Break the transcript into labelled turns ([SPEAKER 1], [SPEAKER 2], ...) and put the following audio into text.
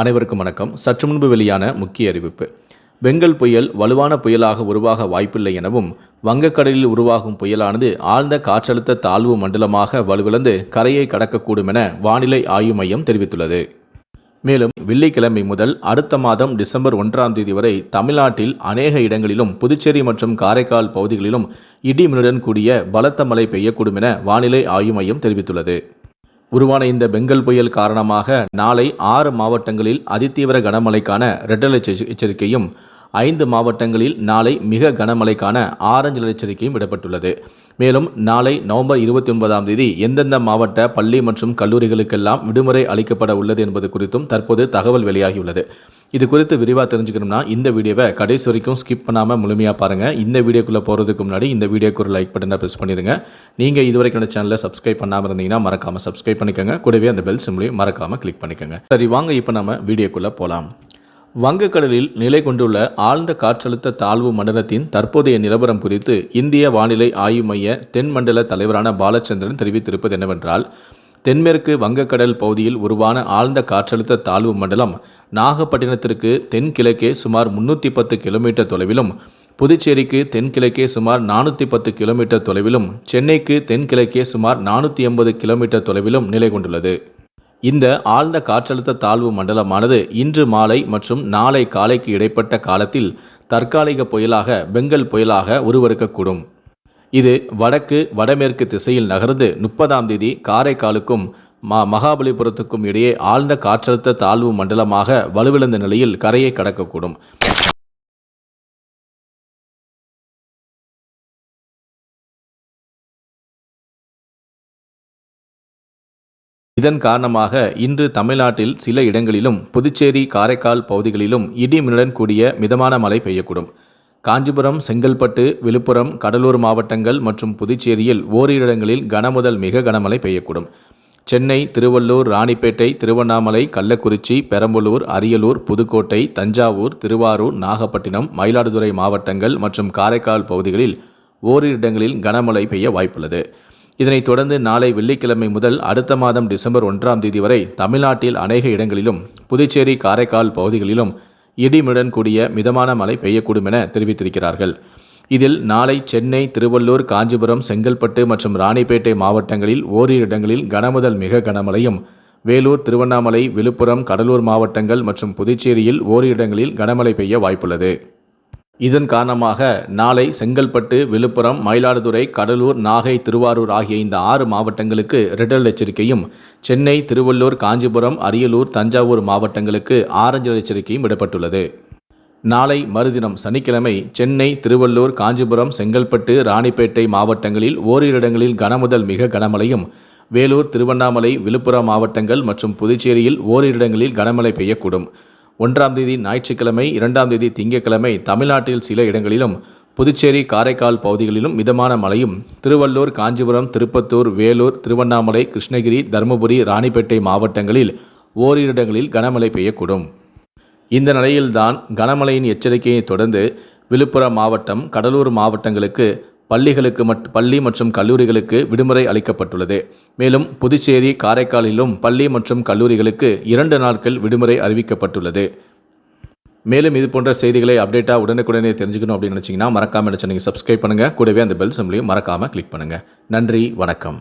[SPEAKER 1] அனைவருக்கும் வணக்கம். சற்று முன்பு வெளியான முக்கிய அறிவிப்பு. வெங்கல் புயல் வலுவான புயலாக உருவாக வாய்ப்பில்லை எனவும் வங்கக்கடலில் உருவாகும் புயலானது ஆழ்ந்த காற்றழுத்த தாழ்வு மண்டலமாக வலுவிழந்து கரையை கடக்கக்கூடும் என வானிலை ஆய்வு மையம் தெரிவித்துள்ளது. மேலும் வெள்ளிக்கிழமை முதல் அடுத்த மாதம் டிசம்பர் ஒன்றாம் தேதி வரை தமிழ்நாட்டில் அநேக இடங்களிலும் புதுச்சேரி மற்றும் காரைக்கால் பகுதிகளிலும் இடிமின்னுடன் கூடிய பலத்த மழை பெய்யக்கூடும் என வானிலை ஆய்வு மையம் தெரிவித்துள்ளது. உருவான இந்த பெங்கல் புயல் காரணமாக நாளை ஆறு மாவட்டங்களில் அதிதீவிர கனமழைக்கான ரெட் அலர்ட் எச்சரிக்கையும் ஐந்து மாவட்டங்களில் நாளை மிக கனமழைக்கான ஆரஞ்சு அலர்ட் எச்சரிக்கையும் விடப்பட்டுள்ளது. மேலும் நாளை நவம்பர் இருபத்தி ஒன்பதாம் தேதி எந்தெந்த மாவட்ட பள்ளி மற்றும் கல்லூரிகளுக்கெல்லாம் விடுமுறை அளிக்கப்பட உள்ளது என்பது குறித்தும் தற்போது தகவல் வெளியாகியுள்ளது. இது குறித்து விரிவாக தெரிஞ்சுக்கணும்னா இந்த வீடியோவை கடைசி வரைக்கும் ஸ்கிப் பண்ணாமல் முழுமையாக பாருங்கள் இந்த வீடியோக்குள்ளே போகிறதுக்கு முன்னாடி இந்த வீடியோக்கு ஒரு லைக் பட்டனை ப்ரெஸ் பண்ணிடுங்க நீங்கள் இதுவரைக்கும் இந்த சேனலில் சப்ஸ்கிரைப் பண்ணாமல் இருந்தீங்கன்னா மறக்காமல் சப்ஸ்கிரைப் பண்ணிக்கோங்க. கூடவே அந்த பெல் சிம்லையும் மறக்காமல் கிளிக் பண்ணிக்கோங்க. சரி வாங்க இப்போ நம்ம வீடியோக்குள்ளே போகலாம் வங்கக்கடலில் நிலை கொண்டுள்ள ஆழ்ந்த காற்றழுத்த தாழ்வு மண்டலத்தின் தற்போதைய நிலவரம் குறித்து இந்திய வானிலை ஆய்வு மைய தென்மண்டல தலைவரான பாலச்சந்திரன் தெரிவித்திருப்பது என்னவென்றால் தென்மேற்கு வங்கக்கடல் பகுதியில் உருவான ஆழ்ந்த காற்றழுத்த தாழ்வு மண்டலம் நாகப்பட்டினத்திற்கு தென்கிழக்கே சுமார் முன்னூற்றி பத்து கிலோமீட்டர் தொலைவிலும் புதுச்சேரிக்கு தென்கிழக்கே சுமார் நானூற்றி பத்து கிலோமீட்டர் தொலைவிலும் சென்னைக்கு தென்கிழக்கே சுமார் நானூற்றி எண்பது கிலோமீட்டர் தொலைவிலும் நிலை கொண்டுள்ளது. இந்த ஆழ்ந்த காற்றழுத்த தாழ்வு மண்டலமானது இன்று மாலை மற்றும் நாளை காலைக்கு இடைப்பட்ட காலத்தில் தற்காலிக புயலாக பெங்கல் புயலாக உருவெடுக்கக்கூடும். இது வடக்கு வடமேற்கு திசையில் நகர்ந்து முப்பதாம் தேதி காரைக்காலுக்கும் ம மகாபலிபுரத்துக்கும் இடையே ஆழ்ந்த காற்றழுத்த தாழ்வு மண்டலமாக வலுவிழந்த நிலையில் கரையை கடக்கக்கூடும். இதன் காரணமாக இன்று தமிழ்நாட்டில் சில இடங்களிலும் புதுச்சேரி காரைக்கால் பகுதிகளிலும் இடிமின்னுடன் கூடிய மிதமான மழை பெய்யக்கூடும். காஞ்சிபுரம் செங்கல்பட்டு விழுப்புரம் கடலூர் மாவட்டங்கள் மற்றும் புதுச்சேரியில் ஓரிரு இடங்களில் கனமுதல் மிக கனமழை பெய்யக்கூடும். சென்னை திருவள்ளூர் ராணிப்பேட்டை திருவண்ணாமலை கள்ளக்குறிச்சி பெரம்பலூர் அரியலூர் புதுக்கோட்டை தஞ்சாவூர் திருவாரூர் நாகப்பட்டினம் மயிலாடுதுறை மாவட்டங்கள் மற்றும் காரைக்கால் பகுதிகளில் ஓரிரு இடங்களில் கனமழை பெய்ய வாய்ப்புள்ளது. இதனைத் தொடர்ந்து நாளை வெள்ளிக்கிழமை முதல் அடுத்த மாதம் டிசம்பர் ஒன்றாம் தேதி வரை தமிழ்நாட்டில் அநேக இடங்களிலும் புதுச்சேரி காரைக்கால் பகுதிகளிலும் இடிமுடன் கூடிய மிதமான மழை பெய்யக்கூடும் என தெரிவித்திருக்கிறார்கள். இதில் நாளை சென்னை திருவள்ளூர் காஞ்சிபுரம் செங்கல்பட்டு மற்றும் ராணிப்பேட்டை மாவட்டங்களில் ஓரிரு இடங்களில் கனமுதல் மிக கனமழையும். வேலூர் திருவண்ணாமலை விழுப்புரம் கடலூர் மாவட்டங்கள் மற்றும் புதுச்சேரியில் ஓரிரு இடங்களில் கனமழை பெய்ய வாய்ப்புள்ளது. இதன் காரணமாக நாளை செங்கல்பட்டு விழுப்புரம் மயிலாடுதுறை கடலூர் நாகை திருவாரூர் ஆகிய இந்த ஆறு மாவட்டங்களுக்கு ரெட் எச்சரிக்கையும் சென்னை திருவள்ளூர் காஞ்சிபுரம் அரியலூர் தஞ்சாவூர் மாவட்டங்களுக்கு ஆரஞ்சு எச்சரிக்கையும் விடப்பட்டுள்ளது. நாளை மறுதினம் சனிக்கிழமை சென்னை திருவள்ளூர் காஞ்சிபுரம் செங்கல்பட்டு ராணிப்பேட்டை மாவட்டங்களில் ஓரிரு இடங்களில் கனமுதல் மிக கனமழையும் வேலூர் திருவண்ணாமலை விழுப்புரம் மாவட்டங்கள் மற்றும் புதுச்சேரியில் ஓரிரு இடங்களில் கனமழை பெய்யக்கூடும். ஒன்றாம் தேதி ஞாயிற்றுக்கிழமை இரண்டாம் தேதி திங்கட்கிழமை தமிழ்நாட்டில் சில இடங்களிலும் புதுச்சேரி காரைக்கால் பகுதிகளிலும் மிதமான மழையும் திருவள்ளூர் காஞ்சிபுரம் திருப்பத்தூர் வேலூர் திருவண்ணாமலை கிருஷ்ணகிரி தருமபுரி ராணிப்பேட்டை மாவட்டங்களில் ஓரிரு இடங்களில் கனமழை பெய்யக்கூடும். இந்த நிலையில்தான் கனமழையின் எச்சரிக்கையை தொடர்ந்து விழுப்புரம் மாவட்டம் கடலூர் மாவட்டங்களுக்கு பள்ளிகளுக்கு மட் பள்ளி மற்றும் கல்லூரிகளுக்கு விடுமுறை அளிக்கப்பட்டுள்ளது. மேலும் புதுச்சேரி காரைக்காலிலும் பள்ளி மற்றும் கல்லூரிகளுக்கு இரண்டு நாட்கள் விடுமுறை அறிவிக்கப்பட்டுள்ளது. மேலும் இது போன்ற செய்திகளை அப்டேட்டாக உடனுக்குடனே தெரிஞ்சுக்கணும் அப்படின்னு நினச்சிங்கன்னா மறக்காமல் நினச்சி நீங்கள் சப்ஸ்கிரைப் பண்ணுங்கள் கூடவே அந்த பெல் சிம்லையும் மறக்காமல் கிளிக் பண்ணுங்கள் நன்றி வணக்கம்.